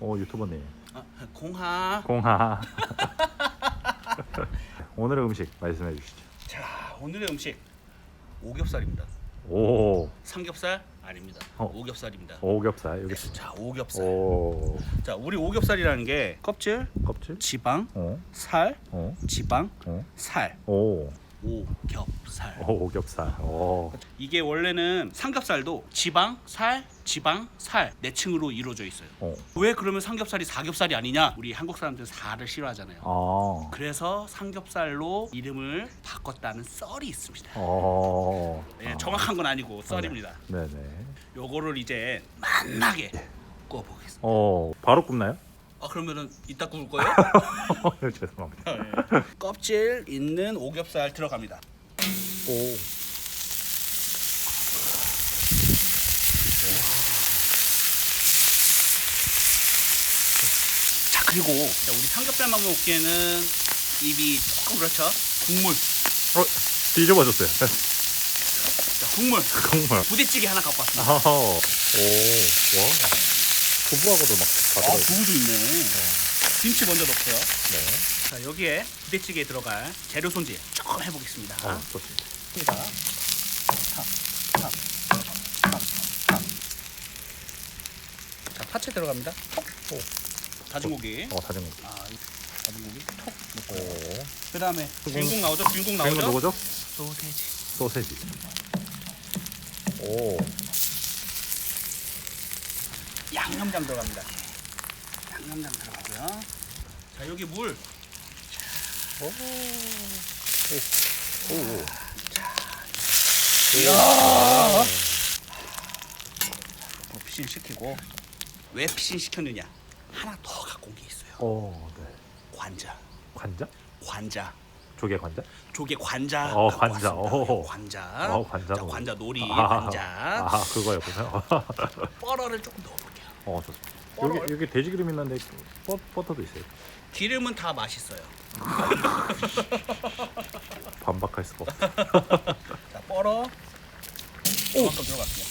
오 유튜버네. 아, 공하. 공하. 오늘의 음식 말씀해 주시죠. 자, 오늘의 음식 오겹살입니다. 오 삼겹살 아닙니다. 어. 오겹살입니다. 오겹살 여기. 자, 오겹살. 오 자, 우리 오겹살이라는 게 껍질, 껍질. 지방, 어. 살, 어. 지방, 어. 살. 오. 오겹살. 오 오겹살. 오. 이게 원래는 삼겹살도 지방, 살, 지방, 살 네 층으로 이루어져 있어요. 어. 왜 그러면 삼겹살이 사겹살이 아니냐? 우리 한국 사람들은 살을 싫어하잖아요. 아. 그래서 삼겹살로 이름을 바꿨다는 썰이 있습니다. 어. 예, 정확한 건 아니고 썰입니다. 네네. 요거를 이제 맛나게 구워보겠습니다. 어 바로 굽나요? 아 그러면은 이따 구울 거예요? 죄송합니다. 예. 껍질 있는 오겹살 들어갑니다. 오. 자 그리고 자, 우리 삼겹살만 먹기에는 입이 조금 그렇죠. 국물, 어 뒤집어졌어요. 자, 국물. 정말. 부대찌개 하나 갖고 왔습니다. 아하. 오. 와. 두부하고도 막다 아 들어가. 두부도 있네. 김치 먼저 넣고요. 네. 자 여기에 부대찌개에 들어갈 재료 손질 조금 해보겠습니다. 어 좋습니다. 탁, 탁. 자, 파채 들어갑니다. 톡. 오. 다진 고기. 어 다진 거. 아, 이 다진 고기 톡 넣고. 오. 그다음에 주인공 나오죠? 주인공 나오죠? 누구죠? 소세지. 소세지. 오. 양념장 들어갑니다. 양념장 들어가고요. 자, 여기 물. 오. 오. 오. 뭐 피신 시키고 왜 피신 시켰느냐? 하나 더 갖고 온 게 있어요. 오. 네. 관자. 관자? 관자. 조개 관자? 조개 관자. 어, 관자. 오. 관자. 어, 관자 자. 관자 놀이 아, 관자. 아 그거였군요. 뻘어를 조금 넣어볼게요. 어 좋습니다. 여기 여기 돼지 기름 있는데 버, 버터도 있어요. 기름은 다 맛있어요. 반박할 수가 없어. 자, 뻘어. 이만큼 들어갈게요.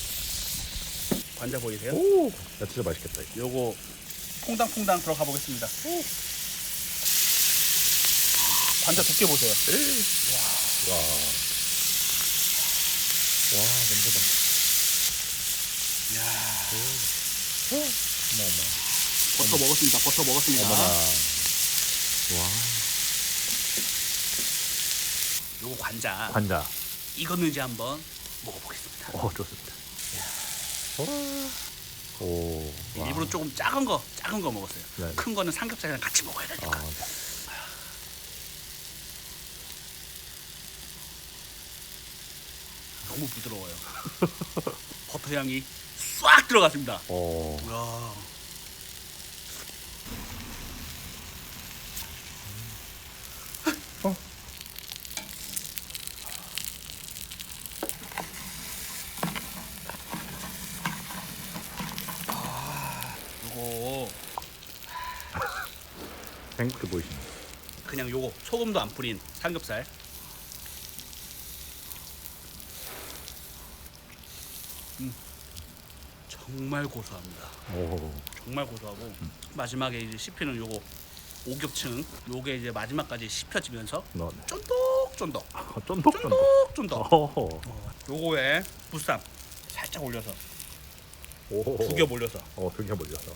관자 보이세요? 오. 야 진짜 맛있겠다. 이거. 요거 퐁당퐁당 들어가 보겠습니다. 관자 두께 보세요. 와. 와 냄새 봐. 야, 어머나. 버터 먹었습니다. 버터 먹었습니다. 어머나. 와. 요거 관자 관자. 익었는지 한번 먹어보겠습니다. 어 좋습니다. 와. 오. 와. 일부러 조금 작은 거, 작은 거 먹었어요. 네. 큰 거는 삼겹살이랑 같이 먹어야 아, 되니까. 네. 너무 부드러워요. 버터 향이 싹 들어갔습니다. 어. 야. 어. 요거 행복해 보이시네. 그냥 요거 소금도 안 뿌린 삼겹살. 음. 정말 고소합니다. 오. 정말 고소하고 마지막에 이제 씹히는 요거 오겹층 요게 이제 마지막까지 씹혀지면서 너. 쫀득쫀득 어, 쫀득 쫀득. 쫀득쫀득 어. 요거에 부쌈 살짝 올려서 오. 구겨 올려서 어 두겨 몰렸어.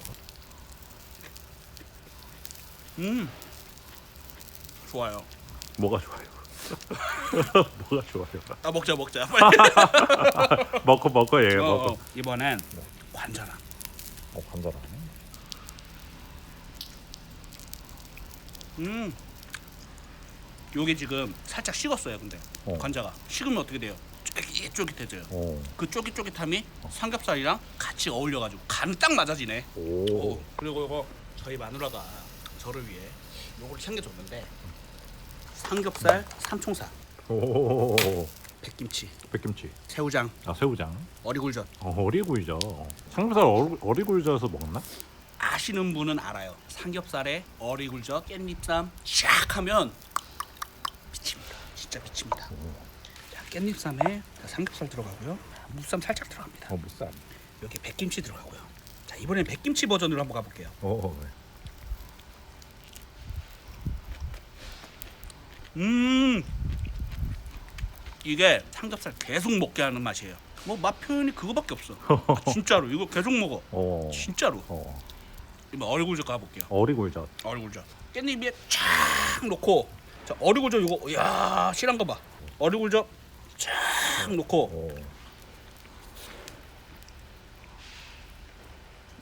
음 좋아요 뭐가 좋아요? 뭐가 좋아요? 아 먹자 먹자 빨리 먹고 먹고 예 어, 먹고. 어, 이번엔 관자랑 어 감자랑. 음 요게 지금 살짝 식었어요 근데 어. 관자가 식으면 어떻게 돼요 쫄깃쫄깃해져요 오. 그 쫄깃쫄깃함이 삼겹살이랑 같이 어울려가지고 간딱 맞아지네 오. 오, 그리고 이거 저희 마누라가 저를 위해 요걸 챙겨줬는데 삼겹살 삼총사 오. 백김치 백김치. 새우장 아 새우장. 어리굴젓 어, 어리굴젓. 삼겹살 어리, 어리굴젓에서 먹나? 아시는 분은 알아요. 삼겹살에 어리굴젓, 깻잎쌈 샥 하면 미칩니다. 진짜 미칩니다. 자, 깻잎쌈에 자, 삼겹살 들어가고요. 무쌈 살짝 들어갑니다. 어 무쌈. 여기 백김치 들어가고요. 자, 이번엔 백김치 버전으로 한번 가볼게요. 오. 음 이게 삼겹살 계속 먹게 하는 맛이에요. 뭐 맛 표현이 그거밖에 없어. 아, 진짜로 이거 계속 먹어. 어. 진짜로. 어. 이번 어리굴젓 가볼게요. 어리굴젓. 어리굴젓. 깻잎에 쫙 넣고 자 어리굴젓 이거 야 실한 거 봐. 어리굴젓 쫙 넣고 오.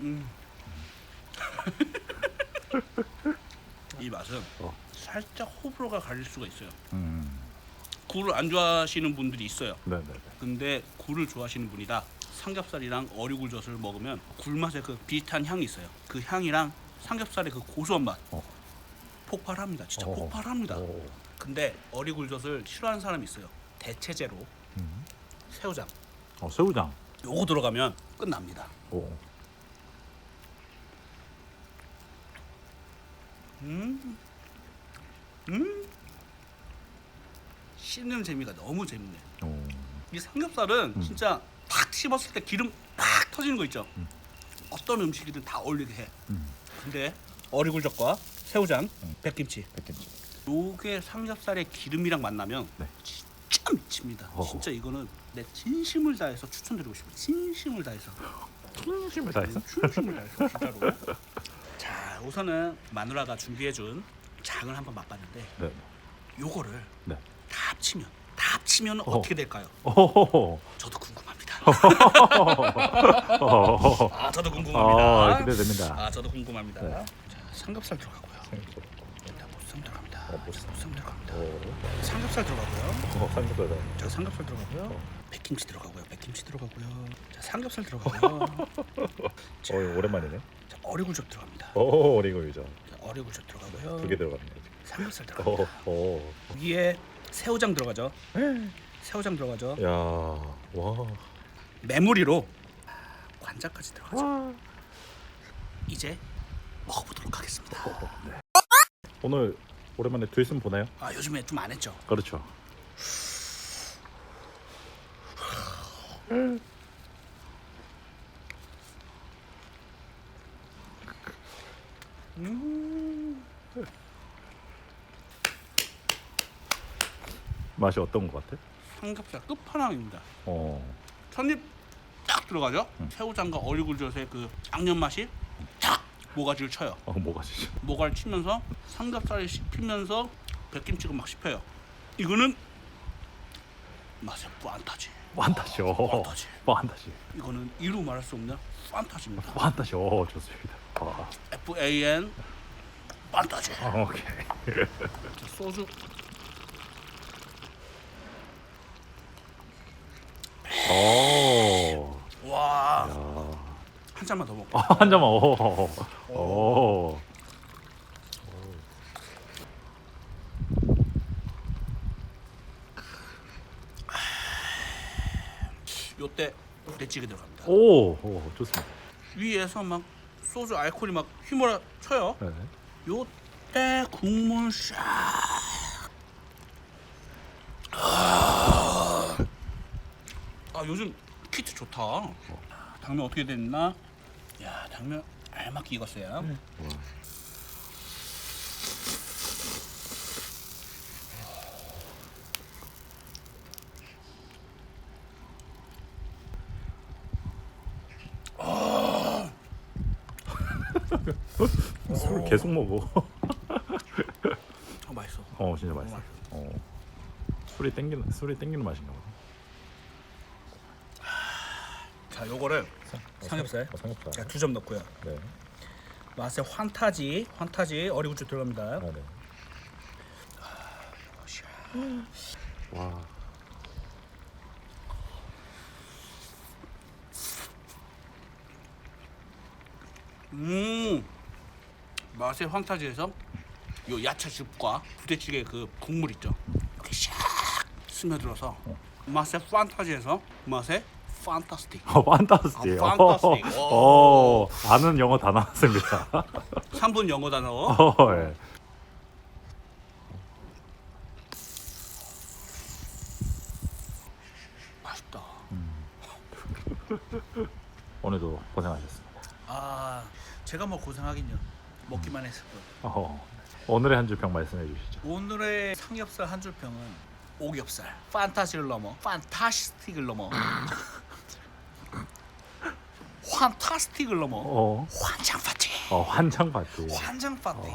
이 맛은 어. 살짝 호불호가 갈릴 수가 있어요. 음. 굴을 안 좋아하시는 분들이 있어요. 네 네 네. 근데 굴을 좋아하시는 분이다. 삼겹살이랑 어리굴젓을 먹으면 굴 맛에 그 비슷한 향이 있어요. 그 향이랑 삼겹살의 그 고소한 맛 어. 폭발합니다. 진짜 어. 폭발합니다. 오. 근데 어리굴젓을 싫어하는 사람이 있어요. 대체제로 음. 새우장 어 새우장. 요거 들어가면 끝납니다. 오. 음, 음, 씹는 재미가 너무 재밌네. 오. 이 삼겹살은 음. 진짜 탁 씹었을 때 기름 팍 터지는 거 있죠. 음. 어떤 음식이든 다 어울리게 해. 음. 근데 어리굴젓과 새우장, 음. 백김치 백김치. 요게 삼겹살의 기름이랑 만나면 네. 진짜 미칩니다. 어허. 진짜 이거는 내 진심을 다해서 추천드리고 싶어요. 진심을 다해서. 진심을 다해서. 진심을 다해서 진짜로. 자 우선은 마누라가 준비해준 장을 한번 맛봤는데 네. 요거를 네. 다 합치면 다 합치면 어. 어. 떻게 될까요? 오호호. 저도 궁금합니다. 어허허. 아 저도 궁금합니다. 아 기대됩니다. 아 저도 궁금합니다. 네. 자 삼겹살 들어가고요. 일단 보쌈 들어갑니다. 어, 보쌈. 보쌈 들어갑니다. 오. 삼겹살 들어가고요. 어 삼겹살. 자 삼겹살 들어가고요. 어. 백김치 들어가고요. 백김치 들어가고요. 자 삼겹살 들어가고요. 어 오랜만이네. 자 어리굴젓 들어갑니다. 오 어리굴젓. 자, 어리굴젓 들어가고요. 두 개 들어갔네. 삼겹살 오. 들어갑니다. 오. 위에 새우장 들어가죠. 새우장 들어가죠. 야. 와. 메모리로 관자까지 들어가죠. 와. 이제 먹어보도록 하겠습니다. 오늘 오랜만에 들숨 보나요? 아 요즘에 좀 안 했죠. 그렇죠. 맛이 어떤 것 같아? 삼겹살 끝판왕입니다. 어. 첫입 딱 들어가죠. 음. 새우장과 어리굴젓의 그 양념 맛이 딱 모가지를 쳐요. 어 뭐가 진짜. 모가를 치면서 삼겹살이 씹히면서 백김치가 막 씹혀요. 이거는 판타지. 판타지. 어. 판타지. 판타지. 이거는 이루 말할 수 없는 판타지입니다. 판타지. 어 좋습니다. 아, F A N 판타지. 아 오케이. 자, 소주 오. 와. 야. 한 잔만 더 먹고. 아, 한 잔만. 오. 오. 요때 부대찌개 들어갑니다. 오. 오. 좋습니다. 위에서 막 소주 알코올이 막 휘몰아 쳐요. 네. 요때 국물 샥. 아, 아, 요즘 키트 좋다. 당면 어떻게 됐나? 야 당면 알맞게 익었어요. 와. 술 계속 먹어. 어, 맛있어. 어 진짜 맛있어. 어. 술이 땡기는 술이 땡기는 맛인가 보다. 자 요거를 삼겹살. 어, 삼겹살. 두 점 넣고요. 네. 맛에 환타지, 환타지 어리굴젓 들어갑니다. 아, 네. 와. 음 맛의 환타지에서 요 야채즙과 부대찌개 그 국물 있죠 이렇게 샥 스며들어서 맛의 판타지에서 맛의 판타스틱. 어, 판타스틱. 아, 판타스틱. 어, 아는 영어 다 나왔습니다. 3분 영어 단어. 어, 예. 맛있다. 오늘도 고생하셨습니다. 아, 제가 뭐 고생하긴요. 먹기만 했을 뿐. 어, 오늘의 한 줄평 말씀해 주시죠. 오늘의 삼겹살 한 줄 평은 오겹살. 판타지를 넘어 판타스틱을 넘어 환타스틱을 넘어 어, 환장 파티. 어 환장 파티. 환장 파티.